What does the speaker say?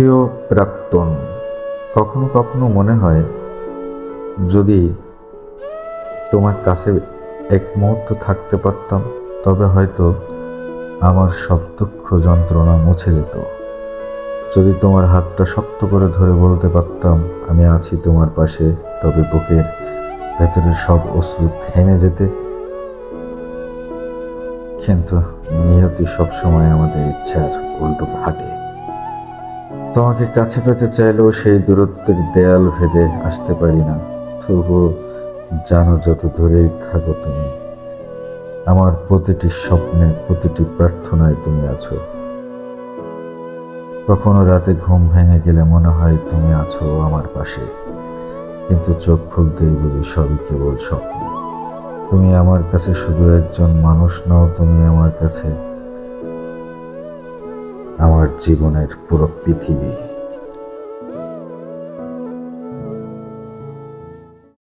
প্রিয় প্রাক্তন, কখনো কখনো মনে হয় যদি তোমার কাছে এক মুহূর্ত থাকতে পারতাম, তবে হয়তো আমার সব দুঃখ যন্ত্রণা মুছে যেত। যদি তোমার হাতটা শক্ত করে ধরে বলতে পারতাম, আমি আছি তোমার পাশে তবে বুকের ভেতরের সব অশ্রু থেমে যেতে। কিন্তু নিয়তি সবসময় আমাদের ইচ্ছার উল্টো ঘাটে তোমাকে কাছে পেতে চাইলেও সেই দূরত্বের দেয়াল ভেদে আসতে পারি না। তবুও জানো যত দূরেই থাকো তুমি, আমার প্রতিটি স্বপ্নে প্রতিটি প্রার্থনায় তুমি আছো। কখনো রাতে ঘুম ভেঙে গেলে মনে হয় তুমি আছো আমার পাশে, কিন্তু চোখ খুলতেই বুঝি সবই কেবল স্বপ্ন। তুমি আমার কাছে শুধু একজন মানুষ নও, তুমি আমার কাছে জীবনের পুরো পৃথিবী।